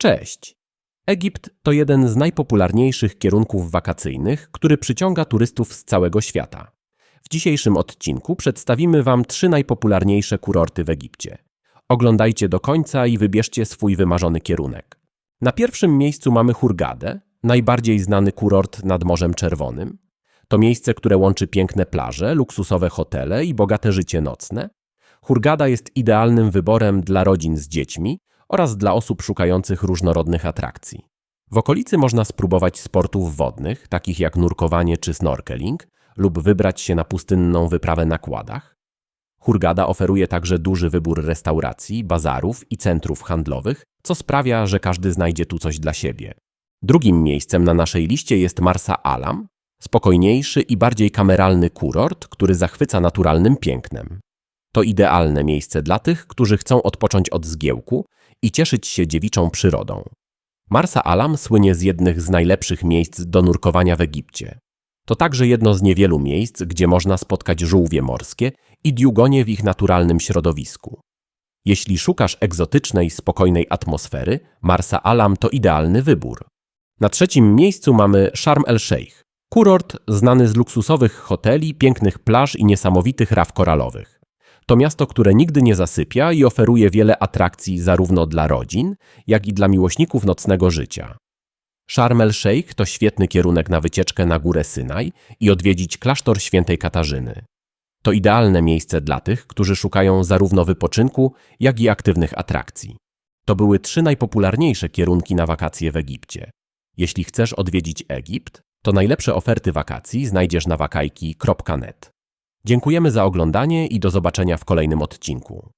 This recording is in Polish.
Cześć! Egipt to jeden z najpopularniejszych kierunków wakacyjnych, który przyciąga turystów z całego świata. W dzisiejszym odcinku przedstawimy Wam trzy najpopularniejsze kurorty w Egipcie. Oglądajcie do końca i wybierzcie swój wymarzony kierunek. Na pierwszym miejscu mamy Hurgadę, najbardziej znany kurort nad Morzem Czerwonym. To miejsce, które łączy piękne plaże, luksusowe hotele i bogate życie nocne. Hurgada jest idealnym wyborem dla rodzin z dziećmi oraz dla osób szukających różnorodnych atrakcji. W okolicy można spróbować sportów wodnych, takich jak nurkowanie czy snorkeling, lub wybrać się na pustynną wyprawę na kładach. Hurgada oferuje także duży wybór restauracji, bazarów i centrów handlowych, co sprawia, że każdy znajdzie tu coś dla siebie. Drugim miejscem na naszej liście jest Marsa Alam, spokojniejszy i bardziej kameralny kurort, który zachwyca naturalnym pięknem. To idealne miejsce dla tych, którzy chcą odpocząć od zgiełku i cieszyć się dziewiczą przyrodą. Marsa Alam słynie z jednych z najlepszych miejsc do nurkowania w Egipcie. To także jedno z niewielu miejsc, gdzie można spotkać żółwie morskie i diugonie w ich naturalnym środowisku. Jeśli szukasz egzotycznej, spokojnej atmosfery, Marsa Alam to idealny wybór. Na trzecim miejscu mamy Sharm el-Sheikh, kurort znany z luksusowych hoteli, pięknych plaż i niesamowitych raf koralowych. To miasto, które nigdy nie zasypia i oferuje wiele atrakcji zarówno dla rodzin, jak i dla miłośników nocnego życia. Sharm el-Sheikh to świetny kierunek na wycieczkę na górę Synaj i odwiedzić klasztor świętej Katarzyny. To idealne miejsce dla tych, którzy szukają zarówno wypoczynku, jak i aktywnych atrakcji. To były trzy najpopularniejsze kierunki na wakacje w Egipcie. Jeśli chcesz odwiedzić Egipt, to najlepsze oferty wakacji znajdziesz na wakajki.net. Dziękujemy za oglądanie i do zobaczenia w kolejnym odcinku.